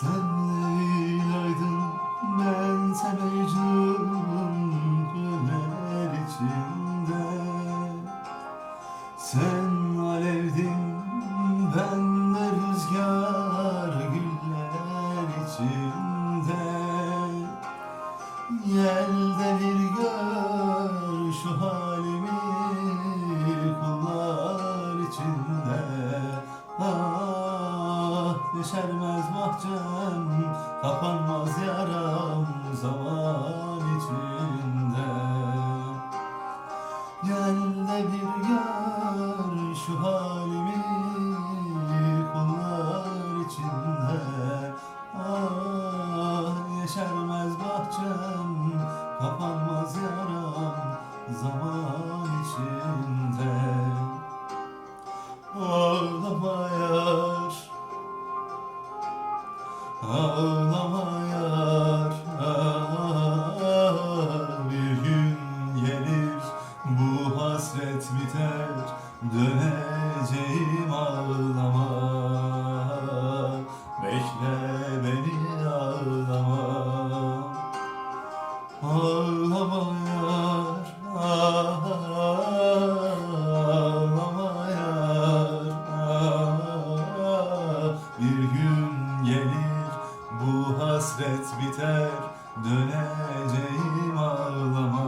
Sen Leyla'ydın bense Mecnun güller içinde. Sen alevdin ben de rüzgar güller içinde. Gel de bir gör şu halimi kullar içinde. Ah yeşermez bahçem kapanmaz yaram zaman içinde. Gel de bir gör şu halimi kullar içinde. Ah yeşermez bahçem kapanmaz yaram zaman içinde. Ağlama yar Ağlama yar gün gelir. Bu hasret biter Döneceğim ağlama hasret biter Döneceğim ağlama.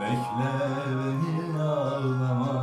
Bekle beni ağlama.